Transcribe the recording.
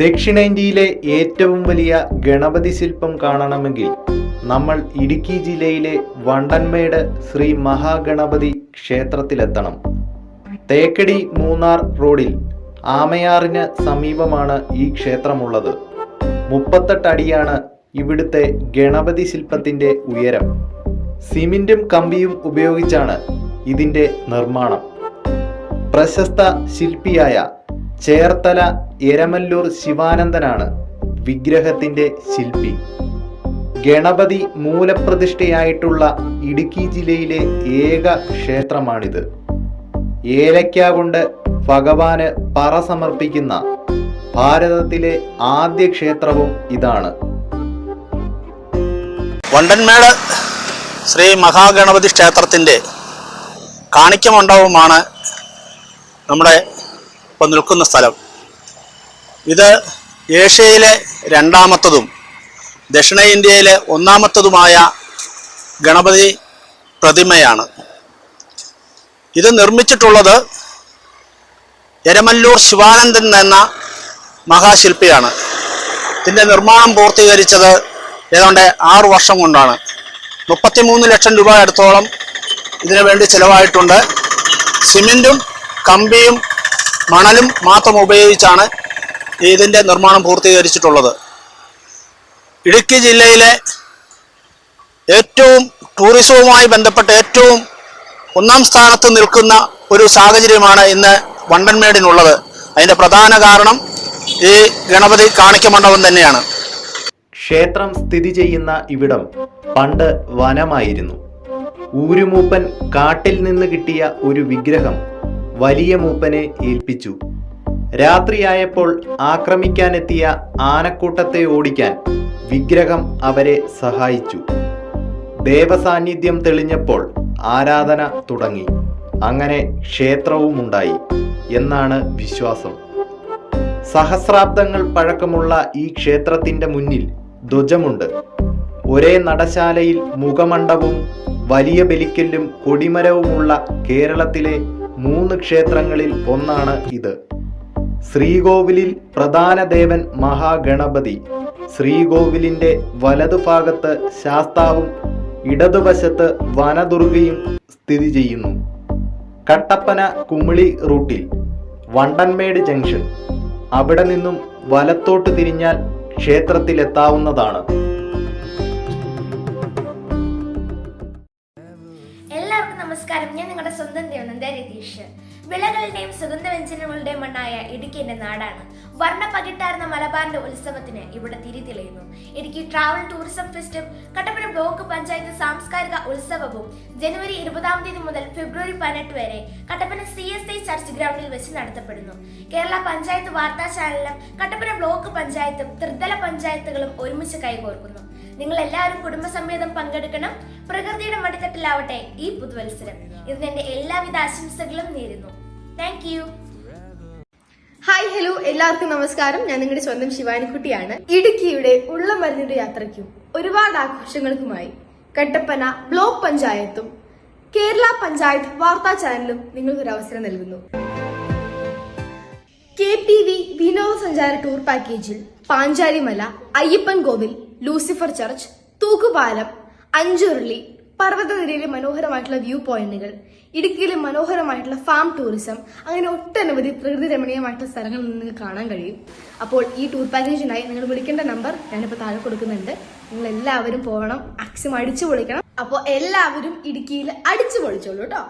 ദക്ഷിണേന്ത്യയിലെ ഏറ്റവും വലിയ ഗണപതി ശില്പം കാണണമെങ്കിൽ നമ്മൾ ഇടുക്കി ജില്ലയിലെ വണ്ടൻമേട് ശ്രീ മഹാഗണപതി ക്ഷേത്രത്തിലെത്തണം. തേക്കടി മൂന്നാർ റോഡിൽ ആമയാറിന് സമീപമാണ് ഈ ക്ഷേത്രമുള്ളത്. മുപ്പത്തെട്ട് അടിയാണ് ഇവിടുത്തെ ഗണപതി ശില്പത്തിന്റെ ഉയരം. സിമിന്റും കമ്പിയും ഉപയോഗിച്ചാണ് ഇതിന്റെ നിർമ്മാണം. പ്രശസ്ത ശില്പിയായ ചേർത്തല എരമല്ലൂർ ശിവാനന്ദനാണ് വിഗ്രഹത്തിന്റെ ശില്പി. ഗണപതി മൂലപ്രതിഷ്ഠയായിട്ടുള്ള ഇടുക്കി ജില്ലയിലെ ഏക ക്ഷേത്രമാണിത്. ഏലയ്ക്ക കൊണ്ട് ഭഗവാന് പറ സമർപ്പിക്കുന്ന ഭാരതത്തിലെ ആദ്യ ക്ഷേത്രവും ഇതാണ്. വണ്ടൻമേട് ശ്രീ മഹാഗണപതി ക്ഷേത്രത്തിന്റെ കാണിക്കമണ്ഡപമാണ് നമ്മുടെ ഇപ്പോൾ നിൽക്കുന്ന സ്ഥലം. ഇത് ഏഷ്യയിലെ രണ്ടാമത്തതും ദക്ഷിണേന്ത്യയിലെ ഒന്നാമത്തതുമായ ഗണപതി പ്രതിമയാണ്. ഇത് നിർമ്മിച്ചിട്ടുള്ളത് എരമല്ലൂർ ശിവാനന്ദൻ എന്ന മഹാശില്പിയാണ്. ഇതിന്റെ നിർമ്മാണം പൂർത്തീകരിച്ചത് ഏതാണ്ട് ആറു വർഷം കൊണ്ടാണ്. മുപ്പത്തിമൂന്ന് ലക്ഷം രൂപ അടുത്തോളം ഇതിനു വേണ്ടി ചിലവായിട്ടുണ്ട്. സിമെന്റും കമ്പിയും മണലും മാത്രം ഉപയോഗിച്ചാണ് ഇതിന്റെ നിർമ്മാണം പൂർത്തീകരിച്ചിട്ടുള്ളത്. ഇടുക്കി ജില്ലയിലെ ഏറ്റവും ടൂറിസവുമായി ബന്ധപ്പെട്ട ഏറ്റവും ഒന്നാം സ്ഥാനത്ത് നിൽക്കുന്ന ഒരു സാഹചര്യമാണ് ഇന്ന് വണ്ടൻമേടിനുള്ളത്. അതിന്റെ പ്രധാന കാരണം ഈ ഗണപതി കാണിക്ക മണ്ഡപം തന്നെയാണ്. ക്ഷേത്രം സ്ഥിതി ചെയ്യുന്ന ഇവിടം പണ്ട് വനമായിരുന്നു. ഊരുമൂപ്പൻ കാട്ടിൽ നിന്ന് കിട്ടിയ ഒരു വിഗ്രഹം വലിയ മൂപ്പനെ ഏൽപ്പിച്ചു. രാത്രിയായപ്പോൾ ആക്രമിക്കാനെത്തിയ ആനക്കൂട്ടത്തെ ഓടിക്കാൻ വിഗ്രഹം അവരെ സഹായിച്ചു. ദേവസാന്നിധ്യം തെളിഞ്ഞപ്പോൾ ആരാധന തുടങ്ങി. അങ്ങനെ ക്ഷേത്രവുമുണ്ടായി എന്നാണ് വിശ്വാസം. സഹസ്രാബ്ദങ്ങൾ പഴക്കമുള്ള ഈ ക്ഷേത്രത്തിന്റെ മുന്നിൽ ധ്വജമുണ്ട്. ഒരേ നടശാലയിൽ മുഖമണ്ഡപവും വലിയ ബലിക്കല്ലും കൊടിമരവുമുള്ള കേരളത്തിലെ മൂന്ന് ക്ഷേത്രങ്ങളിൽ ഒന്നാണ് ഇത്. ശ്രീകോവിലിൽ പ്രധാന ദേവൻ മഹാഗണപതി. ശ്രീകോവിലിന്റെ വലതുഭാഗത്ത് ശാസ്താവും ഇടതുവശത്ത് വനദുർഗയും സ്ഥിതി ചെയ്യുന്നു. കട്ടപ്പന കുമിളി റൂട്ടിൽ വണ്ടൻമേട് ജംഗ്ഷൻ. അവിടെ നിന്നും വലത്തോട്ട് തിരിഞ്ഞാൽ ക്ഷേത്രത്തിലെത്താവുന്നതാണ്. എല്ലാവർക്കും നമസ്കാരം. ഞാൻ നിങ്ങളുടെ സ്വന്തം ദേവനന്ദ രതീഷ് വിളകളുടെയും സുഗന്ധവ്യഞ്ജനങ്ങളുടെയും മണ്ണായ ഇടുക്കി എന്റെ നാടാണ്. വർണ പകിട്ടാർന്ന മലബാറിന്റെ ഉത്സവത്തിന് ഇവിടെ തിരി തെളിയുന്നു. ഇടുക്കി ട്രാവൽ ടൂറിസം ഫെസ്റ്റും കട്ടപ്പന ബ്ലോക്ക് പഞ്ചായത്ത് സാംസ്കാരിക ഉത്സവവും ജനുവരി ഇരുപതാം തീയതി മുതൽ ഫെബ്രുവരി പതിനെട്ട് വരെ Kattappana C S I church ഗ്രൗണ്ടിൽ വെച്ച് നടത്തപ്പെടുന്നു. കേരള പഞ്ചായത്ത് വാർത്താ ചാനലും കട്ടപ്പന ബ്ലോക്ക് പഞ്ചായത്തും ത്രിതല പഞ്ചായത്തുകളും ഒരുമിച്ച് കൈകോർക്കുന്നു. നിങ്ങൾ എല്ലാവരും കുടുംബസമേതം പങ്കെടുക്കണം. പ്രകൃതിയുടെ മടിത്തട്ടിലാവട്ടെ ഈ പുതുവത്സരം. ഇതിന് എന്റെ എല്ലാവിധ ആശംസകളും നേരുന്നു. താങ്ക് യു ഹായ് ഹലോ എല്ലാവർക്കും നമസ്കാരം. ഞാൻ നിങ്ങളുടെ സ്വന്തം ശിവാനിക്കുട്ടിയാണ്. ഇടുക്കിയുടെ ഉള്ള മരുന്നിന്റെ യാത്രയ്ക്കും ഒരുപാട് ആഘോഷങ്ങൾക്കുമായി കട്ടപ്പന ബ്ലോക്ക് പഞ്ചായത്തും കേരള പഞ്ചായത്ത് വാർത്താ ചാനലും നിങ്ങൾക്കൊരു അവസരം നൽകുന്നു. കെ ടി വി വിനോദസഞ്ചാര ടൂർ പാക്കേജിൽ പാഞ്ചാലിമല അയ്യപ്പൻ കോവിൽ ലൂസിഫർ ചർച്ച് തൂക്കുപാലം അഞ്ചുരുളി പർവതനിരയിലെ മനോഹരമായിട്ടുള്ള വ്യൂ പോയിന്റുകൾ ഇടുക്കിയിലെ മനോഹരമായിട്ടുള്ള ഫാം ടൂറിസം അങ്ങനെ ഒട്ടനവധി പ്രകൃതി രമണീയമായിട്ടുള്ള സ്ഥലങ്ങൾ നിങ്ങൾക്ക് കാണാൻ കഴിയും. അപ്പോൾ ഈ ടൂർ പാക്കേജിനായി നിങ്ങൾ വിളിക്കേണ്ട നമ്പർ ഞാനിപ്പോൾ താഴെ കൊടുക്കുന്നുണ്ട്. നിങ്ങൾ എല്ലാവരും പോകണം മാക്സിമം അടിച്ചു പൊളിക്കണം അപ്പോൾ എല്ലാവരും ഇടുക്കിയിൽ അടിച്ചു പൊളിച്ചോളൂ കേട്ടോ.